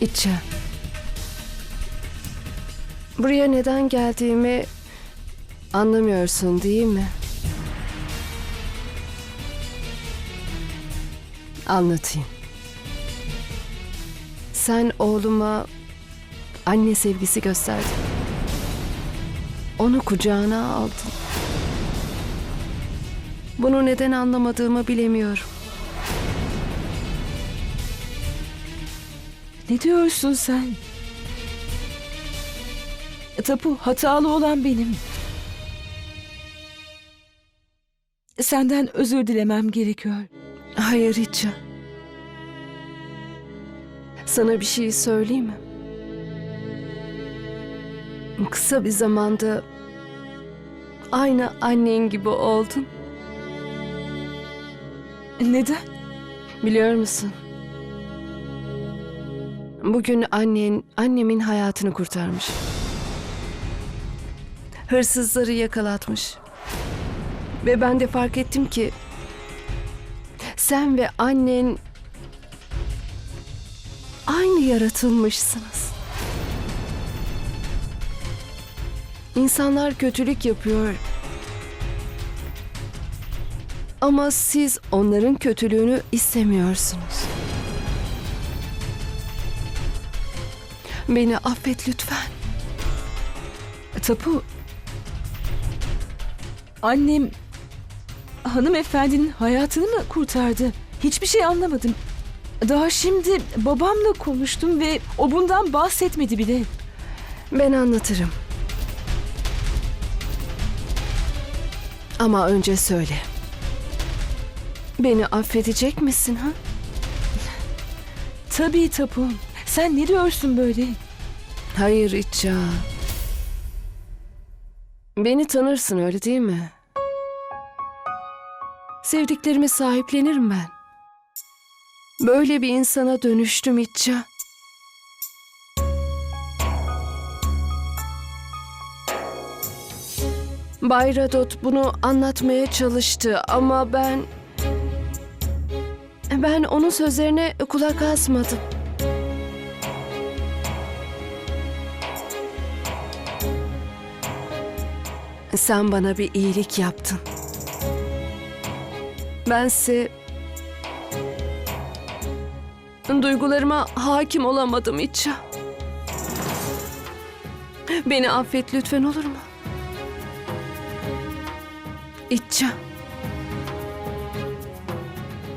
İçe. Buraya neden geldiğimi anlamıyorsun değil mi? Anlatayım. Sen oğluma anne sevgisi gösterdin. Onu kucağına aldın. Bunu neden anlamadığımı bilemiyorum. Ne diyorsun sen? Tapu hatalı olan benim. Senden özür dilemem gerekiyor. Hayır Richa. Sana bir şey söyleyeyim mi? Kısa bir zamanda aynı annen gibi oldun. Neden? Biliyor musun? Bugün annen annemin hayatını kurtarmış. Hırsızları yakalatmış. Ve ben de fark ettim ki sen ve annen aynı yaratılmışsınız. İnsanlar kötülük yapıyor. Ama siz onların kötülüğünü istemiyorsunuz. Beni affet lütfen. Tapu. Annem hanımefendinin hayatını mı kurtardı? Hiçbir şey anlamadım. Daha şimdi babamla konuştum ve o bundan bahsetmedi bile. Ben anlatırım. Ama önce söyle. Beni affedecek misin ha? Tabii Tapu. Sen ne diyorsun böyle? Hayır İtça. Beni tanırsın öyle değil mi? Sevdiklerime sahiplenirim ben. Böyle bir insana dönüştüm İtça. Bay Radot bunu anlatmaya çalıştı ama ben... Ben onun sözlerine kulak asmadım. Sen bana bir iyilik yaptın. Bense duygularıma hakim olamadım İtça. Beni affet lütfen olur mu? İtça.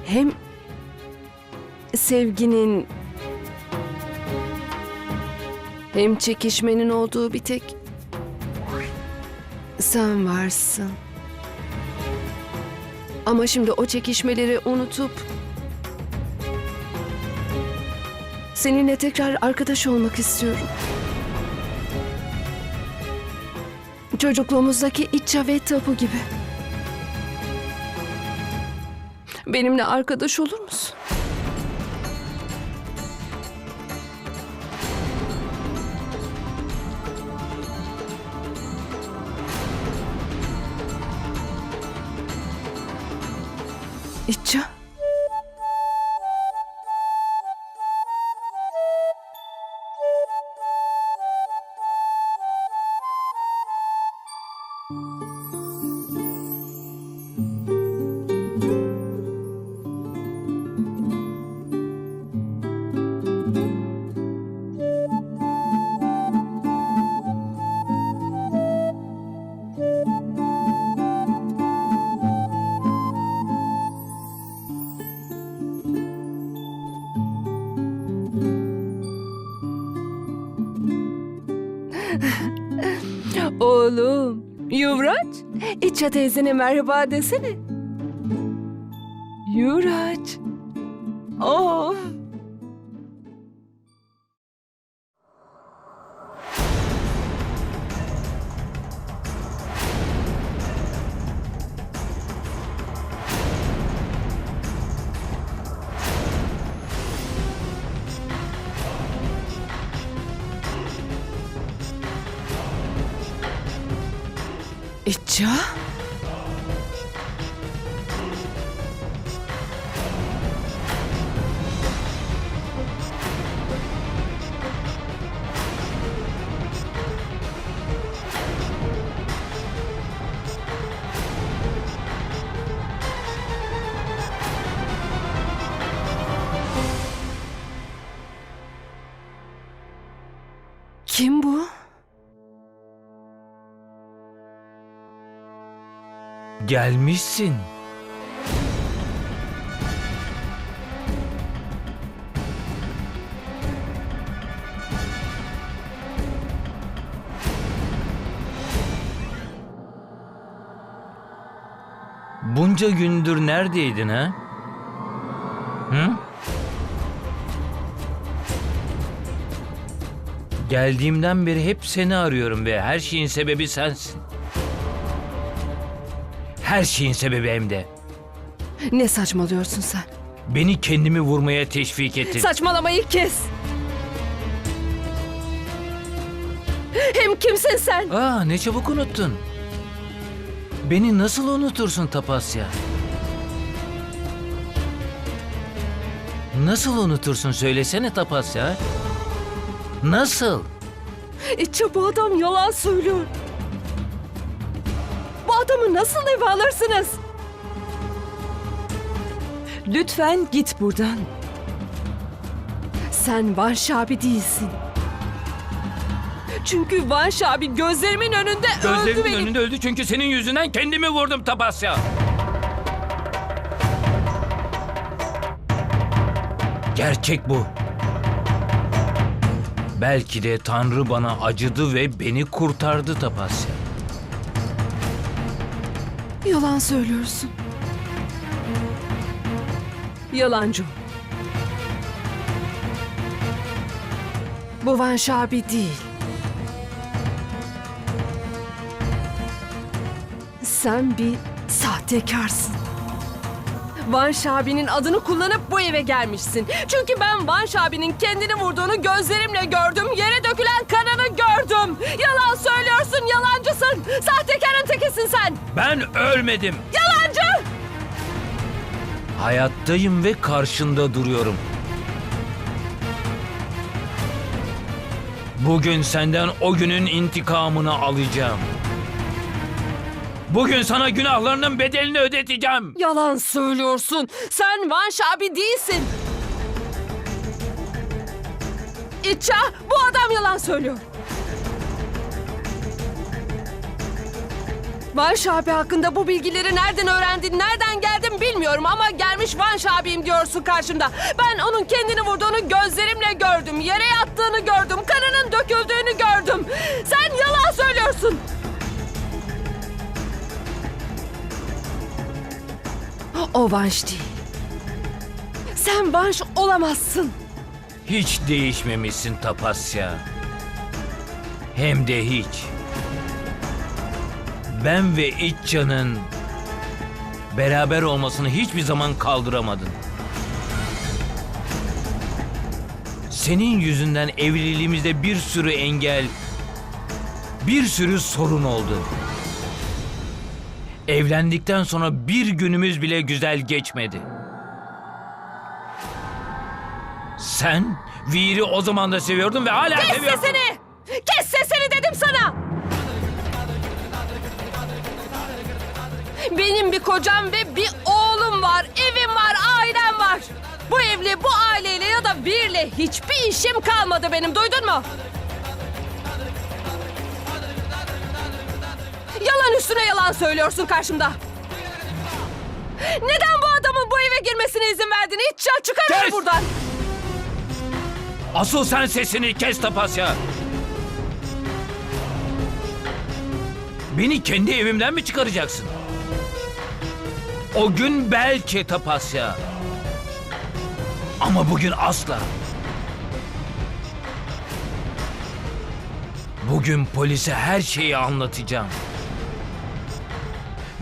Hem sevginin hem çekişmenin olduğu bir tek sen varsın. Ama şimdi o çekişmeleri unutup seninle tekrar arkadaş olmak istiyorum. Çocukluğumuzdaki İtça ve Tapu gibi. Benimle arkadaş olur musun? İtça. Oğlum, İtça teyzene merhaba desene. Yuraç. Oh. İtça? Kim bu? Gelmişsin. Bunca gündür neredeydin ha? Hı? Geldiğimden beri hep seni arıyorum ve her şeyin sebebi sensin. Her şeyin sebebi hem de. Ne saçmalıyorsun sen? Beni kendimi vurmaya teşvik ettin. Saçmalamayı kes. Hem kimsin sen? Aa ne çabuk unuttun. Beni nasıl unutursun Tapasya? Nasıl unutursun söylesene Tapasya. Nasıl? İçe bu adam yalan söylüyor. Bu adamı nasıl eve alırsınız? Lütfen git buradan. Sen Van Şabi değilsin. Çünkü Van Şabi gözlerimin önünde öldü Gözlerimin benim. önünde öldü çünkü senin yüzünden kendimi vurdum Tapasya. Gerçek bu. Belki de Tanrı bana acıdı ve beni kurtardı Tapasya. Yalan söylüyorsun. Yalancı. Bu Van Şabi değil. Sen bir sahtekarsın. Van Şabi'nin adını kullanıp bu eve gelmişsin. Çünkü ben Van Şabi'nin kendini vurduğunu gözlerimle gördüm. Yere dökülen kanını gördüm. Yalan söylüyorsun, yalancısın. Sahtekarın tekisin sen. Ben ölmedim. Yalancı! Hayattayım ve karşında duruyorum. Bugün senden o günün intikamını alacağım. Bugün sana günahlarının bedelini ödeteceğim. Yalan söylüyorsun. Sen Van Şabi değilsin. İça, bu adam yalan söylüyor. Van Şabi hakkında bu bilgileri nereden öğrendin, nereden geldin bilmiyorum ama gelmiş Van Şabi'yim diyorsun karşımda. Ben onun kendini vurduğunu gözlerimle gördüm. Yere yattığını gördüm. Kanının döküldüğünü gördüm. Sen yalan söylüyorsun. O Vanş değil. Sen Vanş olamazsın. Hiç değişmemişsin Tapasya. Hem de hiç. Ben ve İtcan'ın beraber olmasını hiçbir zaman kaldıramadın. Senin yüzünden evliliğimizde bir sürü engel, bir sürü sorun oldu. Evlendikten sonra bir günümüz bile güzel geçmedi. Sen Vir'i o zaman da seviyordun ve hala Kes seviyorsun. sesini! Kes sesini dedim sana! Benim bir kocam ve bir oğlum var, evim var, ailem var. Bu evle, bu aileyle ya da birle hiçbir işim kalmadı benim, duydun mu? Yalan üstüne yalan söylüyorsun karşımda. Neden bu adamın bu eve girmesine izin verdin? Hiç ya çıkarın Kes! buradan. Asıl sen sesini kes Tapasya. Beni kendi evimden mi çıkaracaksın? O gün belki Tapasya. Ama bugün asla. Bugün polise her şeyi anlatacağım.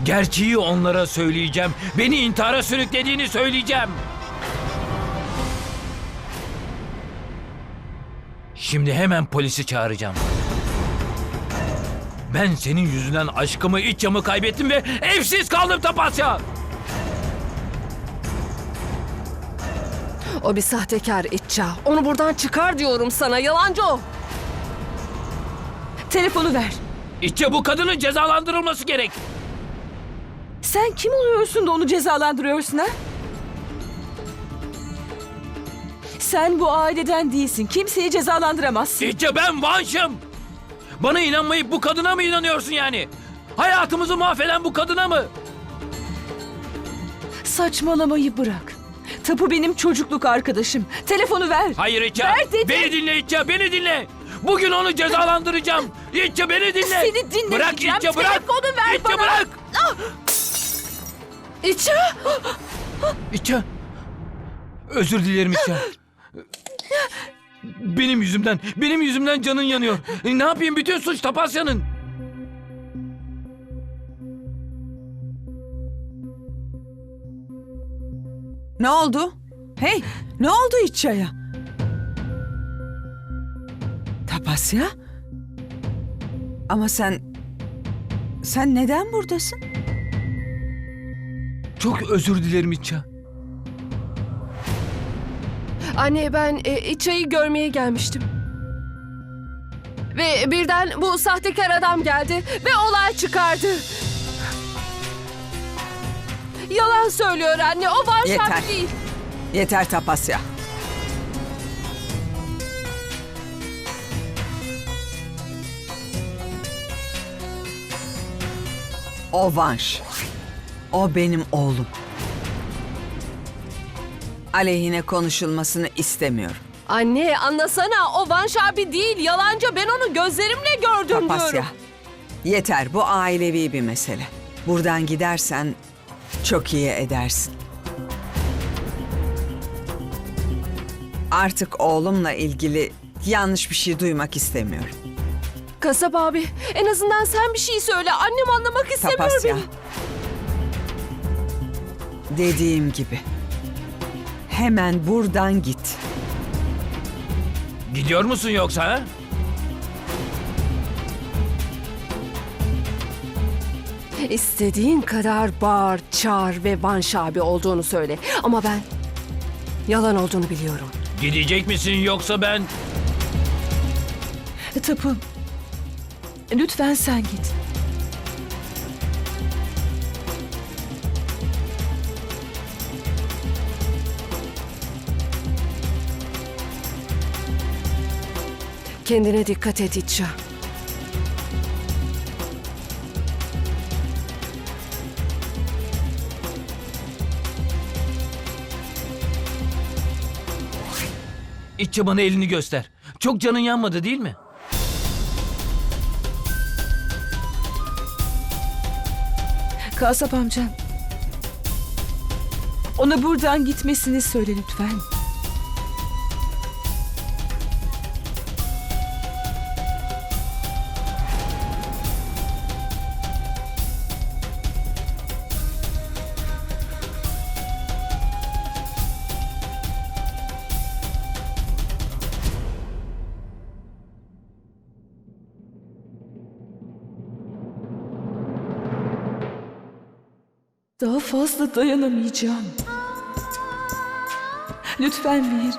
Gerçeği onlara söyleyeceğim. Beni intihara sürüklediğini söyleyeceğim. Şimdi hemen polisi çağıracağım. Ben senin yüzünden aşkımı, iç yamı kaybettim ve evsiz kaldım Tapasya. O bir sahtekar İtça. Onu buradan çıkar diyorum sana. Yalancı o. Telefonu ver. İşte bu kadının cezalandırılması gerek. Sen kim oluyorsun da onu cezalandırıyorsun ha? Sen bu aileden değilsin. Kimseyi cezalandıramazsın. İşte ben Vanş'ım. Bana inanmayıp bu kadına mı inanıyorsun yani? Hayatımızı mahveden bu kadına mı? Saçmalamayı bırak. Tapu benim çocukluk arkadaşım. Telefonu ver. Hayır İtça. Ver dedim. Beni dinle İtça, beni dinle. Bugün onu cezalandıracağım. İtça beni dinle. Seni dinlemeyeceğim. Bırak İtça bırak. Telefonu ver İtça bana. bırak. İça! İtça. Özür dilerim İtça. Benim yüzümden, benim yüzümden canın yanıyor. E, ne yapayım bütün suç Tapasya'nın. Ne oldu? Hey, ne oldu İçaya? Tapasya? Ama sen... Sen neden buradasın? Çok özür dilerim İtça. Anne ben e, İça'yı görmeye gelmiştim. Ve birden bu sahtekar adam geldi ve olay çıkardı. Yalan söylüyor anne. O Van Yeter. Değil. Yeter Tapasya. O Vanş. O benim oğlum. Aleyhine konuşulmasını istemiyorum. Anne anlasana o Van Şabi değil. Yalancı ben onu gözlerimle gördüm Tapasya. diyorum. Yeter bu ailevi bir mesele. Buradan gidersen çok iyi edersin. Artık oğlumla ilgili yanlış bir şey duymak istemiyorum. Kasap abi en azından sen bir şey söyle. Annem anlamak istemiyor Tapasya. beni. Dediğim gibi. Hemen buradan git. Gidiyor musun yoksa ha? İstediğin kadar bağır, çağır ve Van Şabi olduğunu söyle. Ama ben yalan olduğunu biliyorum. Gidecek misin yoksa ben... Tapu. Lütfen sen git. Kendine dikkat et İtça. İtça bana elini göster. Çok canın yanmadı değil mi? Kasap amca. Ona buradan gitmesini söyle lütfen. Daha fazla dayanamayacağım. Lütfen Mihir.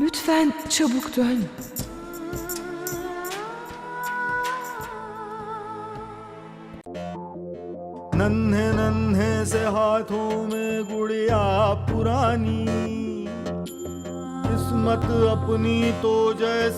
Lütfen çabuk dön. नन्हे नन्हे से हाथों में गुड़िया पुरानी किस्मत अपनी तो जैसे